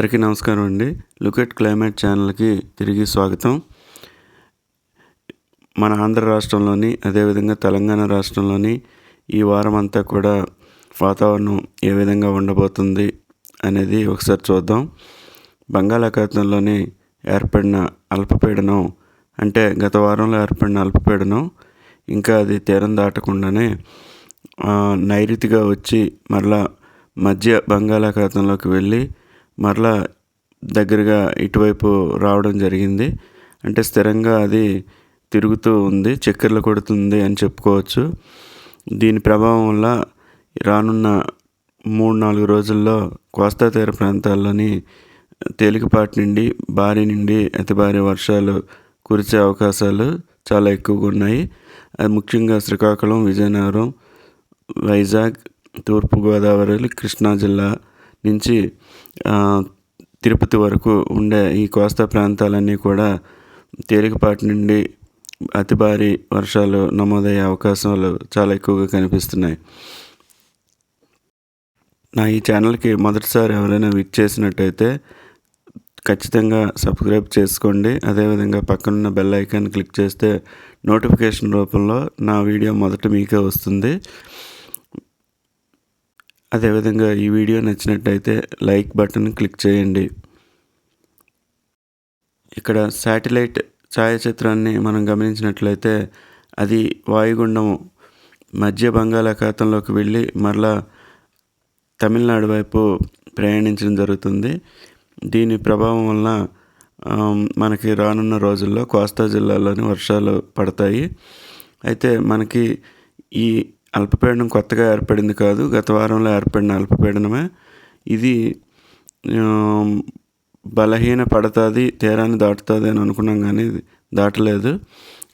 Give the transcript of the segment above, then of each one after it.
అందరికీ నమస్కారం అండి. లుకెట్ క్లైమేట్ ఛానల్కి తిరిగి స్వాగతం. మన ఆంధ్ర రాష్ట్రంలోని అదేవిధంగా తెలంగాణ రాష్ట్రంలోని ఈ వారం అంతా కూడా వాతావరణం ఏ విధంగా ఉండబోతుంది అనేది ఒకసారి చూద్దాం. బంగాళాఖాతంలోని ఏర్పడిన అల్పపీడనం అంటే గత వారంలో ఏర్పడిన అల్పపీడనం ఇంకా అది తీరం దాటకుండానే నైరుతిగా వచ్చి మరలా మధ్య బంగాళాఖాతంలోకి వెళ్ళి మరలా దగ్గరగా ఇటువైపు రావడం జరిగింది. అంటే స్థిరంగా అది తిరుగుతూ ఉంది చక్కెరలు కొడుతుంది అని చెప్పుకోవచ్చు. దీని ప్రభావం వల్ల రానున్న మూడు నాలుగు రోజుల్లో కోస్తా తీర ప్రాంతాల్లోని తేలికపాటి నుండి భారీ నుండి అతి భారీ వర్షాలు కురిసే అవకాశాలు చాలా ఎక్కువగా ఉన్నాయి. అది ముఖ్యంగా శ్రీకాకుళం విజయనగరం వైజాగ్ తూర్పుగోదావరి కృష్ణా జిల్లా నుంచి తిరుపతి వరకు ఉండే ఈ కోస్తా ప్రాంతాలన్నీ కూడా తేలికపాటి నుండి అతి భారీ వర్షాలు నమోదయ్యే అవకాశాలు చాలా ఎక్కువగా కనిపిస్తున్నాయి. నా ఈ ఛానల్కి మొదటిసారి ఎవరైనా విచ్ చేసినట్టయితే ఖచ్చితంగా సబ్స్క్రైబ్ చేసుకోండి. అదేవిధంగా పక్కనున్న బెల్ ఐకాన్ క్లిక్ చేస్తే నోటిఫికేషన్ రూపంలో నా వీడియో మొదట మీకే వస్తుంది. అదేవిధంగా ఈ వీడియో నచ్చినట్టయితే లైక్ బటన్ క్లిక్ చేయండి. ఇక్కడ శాటిలైట్ ఛాయాచిత్రాన్ని మనం గమనించినట్లయితే అది వాయుగుండం మధ్య బంగాళాఖాతంలోకి వెళ్ళి మరలా తమిళనాడు వైపు ప్రయాణించడం జరుగుతుంది. దీని ప్రభావం వల్ల మనకి రానున్న రోజుల్లో కోస్తా జిల్లాలోని వర్షాలు పడతాయి. అయితే మనకి ఈ అల్పపీడనం కొత్తగా ఏర్పడింది కాదు గత వారంలో ఏర్పడిన అల్పపీడనమే. ఇది బలహీన పడుతుంది తీరాన్ని దాటుతుంది అని అనుకున్నాం కానీ దాటలేదు.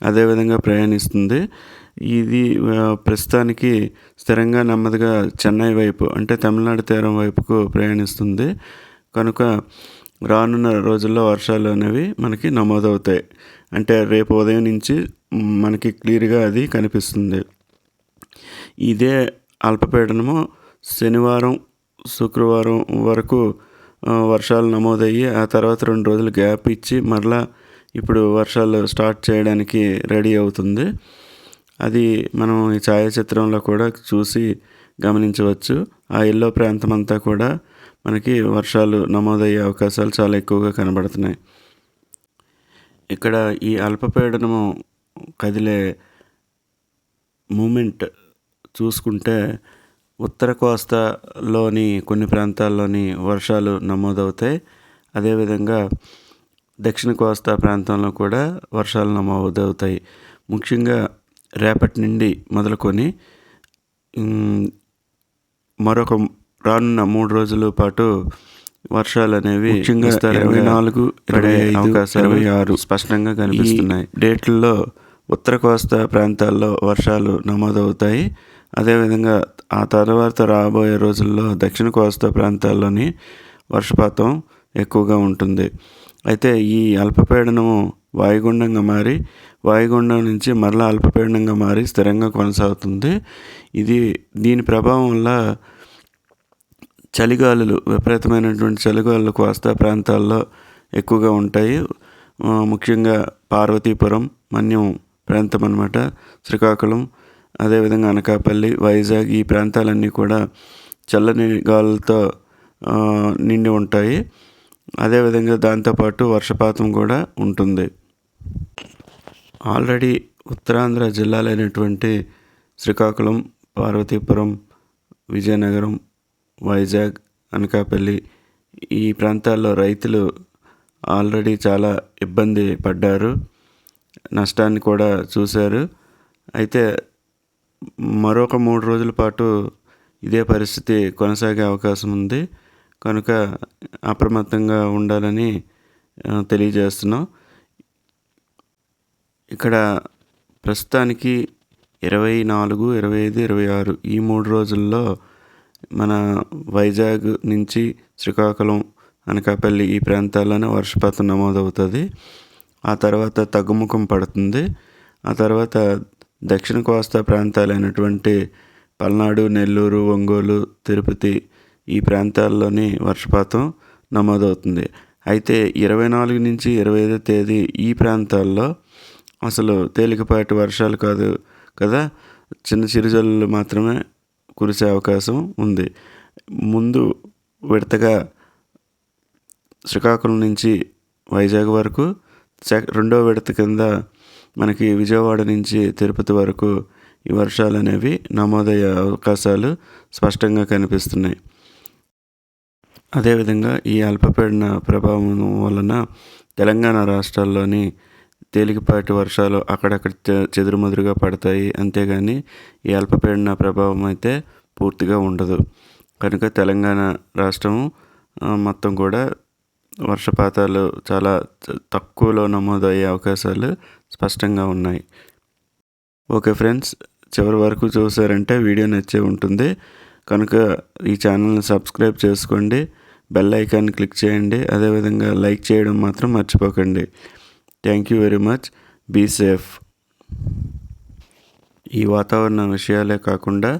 అదేవిధంగా ప్రయాణిస్తుంది. ఇది ప్రస్తుతానికి స్థిరంగా నెమ్మదిగా చెన్నై వైపు అంటే తమిళనాడు తీరం వైపుకు ప్రయాణిస్తుంది. కనుక రానున్న రోజుల్లో వర్షాలు అనేవి మనకి నమోదవుతాయి. అంటే రేపు ఉదయం నుంచి మనకి క్లియర్గా అది కనిపిస్తుంది. ఇదే అల్పపీడనము శనివారం శుక్రవారం వరకు వర్షాలు నమోదయ్యి ఆ తర్వాత రెండు రోజులు గ్యాప్ ఇచ్చి మరలా ఇప్పుడు వర్షాలు స్టార్ట్ చేయడానికి రెడీ అవుతుంది. అది మనం ఈ ఛాయాచిత్రంలో కూడా చూసి గమనించవచ్చు. ఆ ఎల్లో ప్రాంతం అంతా కూడా మనకి వర్షాలు నమోదయ్యే అవకాశాలు చాలా ఎక్కువగా కనబడుతున్నాయి. ఇక్కడ ఈ అల్పపీడనము కదిలే మూమెంట్ చూసుకుంటే ఉత్తర కోస్తాలోని కొన్ని ప్రాంతాల్లోని వర్షాలు నమోదవుతాయి. అదేవిధంగా దక్షిణ కోస్తా ప్రాంతంలో కూడా వర్షాలు నమోదవుతాయి. ముఖ్యంగా రేపటి నుండి మొదలుకొని మరొక రానున్న మూడు రోజుల పాటు వర్షాలు అనేవి ఇరవై నాలుగు ఇరవై అవకాశాలు ఇరవై ఆరు స్పష్టంగా కనిపిస్తున్నాయి. డేట్లలో ఉత్తర కోస్తా ప్రాంతాల్లో వర్షాలు నమోదవుతాయి. అదేవిధంగా ఆ తర్వాత రాబోయే రోజుల్లో దక్షిణ కోస్తా ప్రాంతాల్లోని వర్షపాతం ఎక్కువగా ఉంటుంది. అయితే ఈ అల్పపీడనము వాయుగుండంగా మారి వాయుగుండం నుంచి మరలా అల్పపీడనంగా మారి స్థిరంగా కొనసాగుతుంది. ఇది దీని ప్రభావం వల్ల చలిగాలులు విపరీతమైనటువంటి చలిగాలులు కోస్తా ప్రాంతాల్లో ఎక్కువగా ఉంటాయి. ముఖ్యంగా పార్వతీపురం మన్యం ప్రాంతం అన్నమాట శ్రీకాకుళం అదేవిధంగా అనకాపల్లి వైజాగ్ ఈ ప్రాంతాలన్నీ కూడా చల్లని గాలులతో నిండి ఉంటాయి. అదేవిధంగా దాంతోపాటు వర్షపాతం కూడా ఉంటుంది. ఆల్రెడీ ఉత్తరాంధ్ర జిల్లాలైనటువంటి శ్రీకాకుళం పార్వతీపురం విజయనగరం వైజాగ్ అనకాపల్లి ఈ ప్రాంతాల్లో రైతులు ఆల్రెడీ చాలా ఇబ్బంది పడ్డారు. నష్టాన్ని కూడా చూశారు. అయితే మరొక మూడు రోజుల పాటు ఇదే పరిస్థితి కొనసాగే అవకాశం ఉంది. కనుక అప్రమత్తంగా ఉండాలని తెలియజేస్తున్నాం. ఇక్కడ ప్రస్తుతానికి ఇరవై నాలుగు ఇరవై ఐదు ఇరవై ఆరు ఈ మూడు రోజుల్లో మన వైజాగ్ నుంచి శ్రీకాకుళం అనకాపల్లి ఈ ప్రాంతాల్లోనే వర్షపాతం నమోదవుతుంది. ఆ తర్వాత తగ్గుముఖం పడుతుంది. ఆ తర్వాత దక్షిణ కోస్తా ప్రాంతాలైనటువంటి పల్నాడు నెల్లూరు ఒంగోలు తిరుపతి ఈ ప్రాంతాల్లోని వర్షపాతం నమోదవుతుంది. అయితే ఇరవై నాలుగు నుంచి ఇరవై ఐదో తేదీ ఈ ప్రాంతాల్లో అసలు తేలికపాటి వర్షాలు కాదు కదా. చిన్న చిరుజల్లులు మాత్రమే కురిసే అవకాశం ఉంది. ముందు విడతగా శ్రీకాకుళం నుంచి వైజాగ్ వరకు రెండో విడత కింద మనకి విజయవాడ నుంచి తిరుపతి వరకు ఈ వర్షాలు అనేవి నమోదయ్యే అవకాశాలు స్పష్టంగా కనిపిస్తున్నాయి. అదేవిధంగా ఈ అల్పపీడన ప్రభావం వలన తెలంగాణ రాష్ట్రాల్లోని తేలికపాటి వర్షాలు అక్కడక్కడ చెదురుమదురుగా పడతాయి. అంతేగాని ఈ అల్పపీడన ప్రభావం అయితే పూర్తిగా ఉండదు. కనుక తెలంగాణ రాష్ట్రం మొత్తం కూడా వర్షపాతాలు చాలా తక్కువలో నమోదయ్యే అవకాశాలు స్పష్టంగా ఉన్నాయి. ఓకే ఫ్రెండ్స్ చివరి వరకు చూసారంటే వీడియో నచ్చే ఉంటుంది. కనుక ఈ ఛానల్ని సబ్స్క్రైబ్ చేసుకోండి. బెల్ ఐకాన్ క్లిక్ చేయండి. అదేవిధంగా లైక్ చేయడం మాత్రం మర్చిపోకండి. Thank you very much. Be safe. ఈ వాతావరణ విషయాలే కాకుండా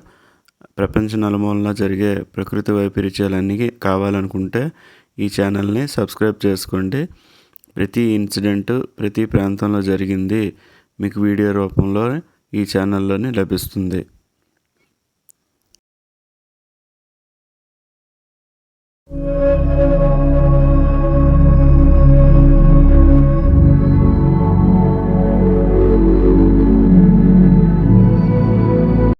ప్రపంచ నలుమూలన జరిగే ప్రకృతి వైపరీత్యాలన్నీ కావాలనుకుంటే ఈ ఛానల్ని సబ్స్క్రైబ్ చేసుకోండి. ప్రతి ఇన్సిడెంట్ ప్రతి ప్రాంతంలో జరిగింది మీకు వీడియో రూపంలో ఈ ఛానల్లోనే లభిస్తుంది.